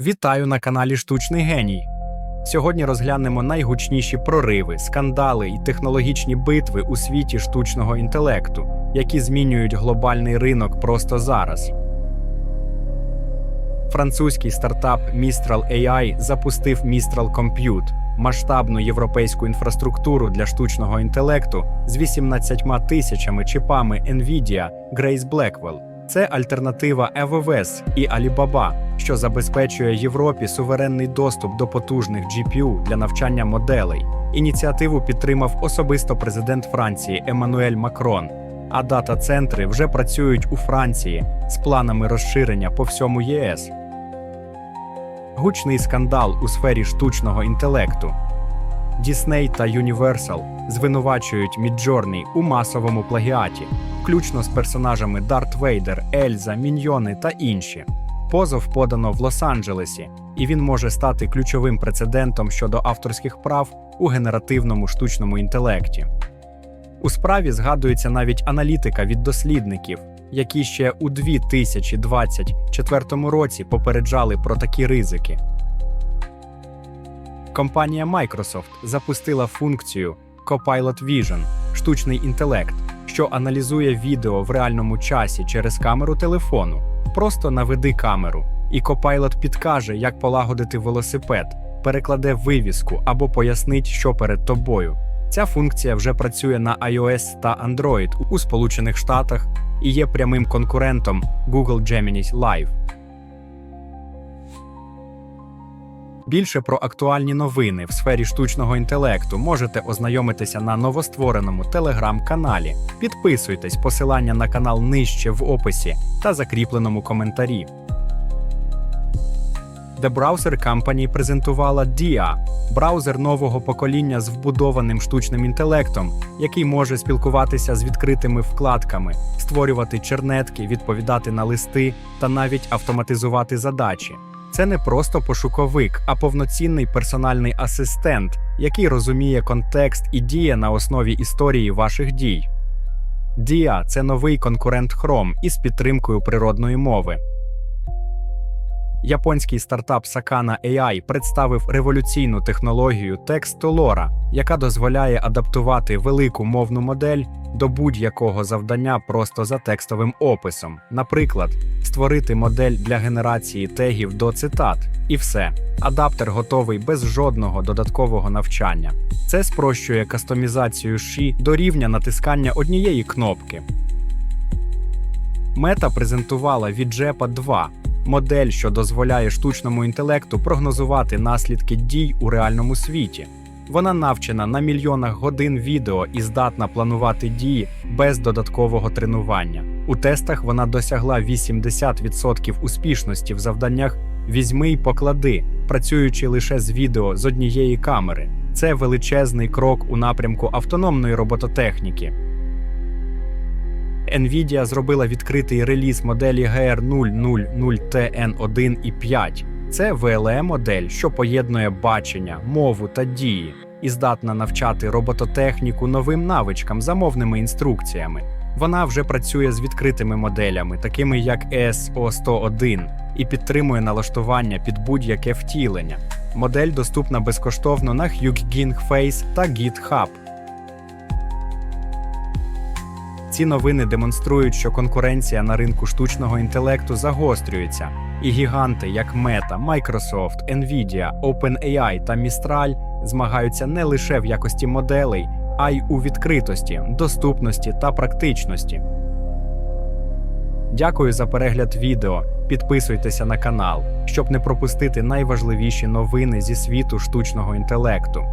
Вітаю на каналі Штучний Геній. Сьогодні розглянемо найгучніші прориви, скандали і технологічні битви у світі штучного інтелекту, які змінюють глобальний ринок просто зараз. Французький стартап Mistral AI запустив Mistral Compute – масштабну європейську інфраструктуру для штучного інтелекту з 18 тисячами чіпами NVIDIA Grace Blackwell. Це альтернатива EVS і Alibaba, що забезпечує Європі суверенний доступ до потужних GPU для навчання моделей. Ініціативу підтримав особисто президент Франції Еммануель Макрон. А дата-центри вже працюють у Франції з планами розширення по всьому ЄС. Гучний скандал у сфері штучного інтелекту. Disney та Universal звинувачують Midjourney у масовому плагіаті, включно з персонажами Дарт Вейдер, Ельза, Міньйони та інші. Позов подано в Лос-Анджелесі, і він може стати ключовим прецедентом щодо авторських прав у генеративному штучному інтелекті. У справі згадується навіть аналітика від дослідників, які ще у 2024 році попереджали про такі ризики. Компанія Microsoft запустила функцію Copilot Vision – штучний інтелект, що аналізує відео в реальному часі через камеру телефону. Просто наведи камеру, і Copilot підкаже, як полагодити велосипед, перекладе вивіску або пояснить, що перед тобою. Ця функція вже працює на iOS та Android у Сполучених Штатах і є прямим конкурентом Google Gemini Live. Більше про актуальні новини в сфері штучного інтелекту можете ознайомитися на новоствореному телеграм-каналі. Підписуйтесь, посилання на канал нижче в описі та закріпленому коментарі. The Browser Company презентувала DIA – браузер нового покоління з вбудованим штучним інтелектом, який може спілкуватися з відкритими вкладками, створювати чернетки, відповідати на листи та навіть автоматизувати задачі. Це не просто пошуковик, а повноцінний персональний асистент, який розуміє контекст і діє на основі історії ваших дій. Дія – це новий конкурент Chrome із підтримкою природної мови. Японський стартап Sakana AI представив революційну технологію текстолора, яка дозволяє адаптувати велику мовну модель до будь-якого завдання просто за текстовим описом. Наприклад, створити модель для генерації тегів до цитат, і все. Адаптер готовий без жодного додаткового навчання. Це спрощує кастомізацію ші до рівня натискання однієї кнопки. Мета презентувала Віджепа 2 модель, що дозволяє штучному інтелекту прогнозувати наслідки дій у реальному світі. Вона навчена на мільйонах годин відео і здатна планувати дії без додаткового тренування. У тестах вона досягла 80% успішності в завданнях Візьми й поклади, працюючи лише з відео з однієї камери. Це величезний крок у напрямку автономної робототехніки. Nvidia зробила відкритий реліз моделі GR000TN1 і 5. Це VLE модель, що поєднує бачення, мову та дії, і здатна навчати робототехніку новим навичкам за мовними інструкціями. Вона вже працює з відкритими моделями, такими як SO101, і підтримує налаштування під будь-яке втілення. Модель доступна безкоштовно на Hugging Face та GitHub. Ці новини демонструють, що конкуренція на ринку штучного інтелекту загострюється, і гіганти, як Meta, Microsoft, Nvidia, OpenAI та Mistral змагаються не лише в якості моделей, а й у відкритості, доступності та практичності. Дякую за перегляд відео. Підписуйтеся на канал, щоб не пропустити найважливіші новини зі світу штучного інтелекту.